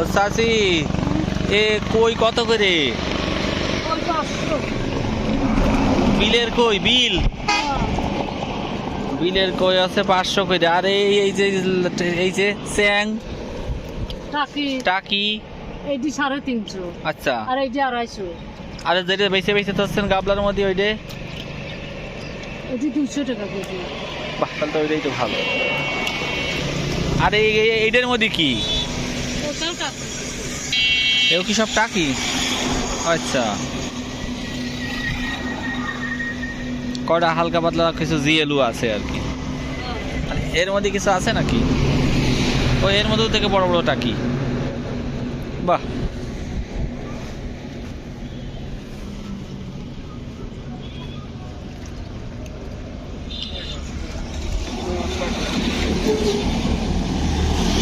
ও চাচি এ কই কত করে? বিলের কই? বিল? বিলের কই আছে পাঁচশো করে। আর এই এই যে এই যে চ্যাং টাকি। টাকি? এইটি সাড়ে তিনশো। আচ্ছা। আর এইটি আড়াইশো। আর যেটা বেছে বেছে থাকছেন গাবলার মধ্যে ওইটে? এটি দুশো টাকা কেজি। বাহ তাহলে তো ওইটাই তো ভালো। আর এই এই- এইটার মধ্যে কি? এও কি সব টাকি? আচ্ছা। কটা হালকা পাতলা কিছু জিএলু আছে আর কি। এর মধ্যে কিছু আছে নাকি? ও, এর মধ্যেও থেকে বড় বড় টাকি। বাহ।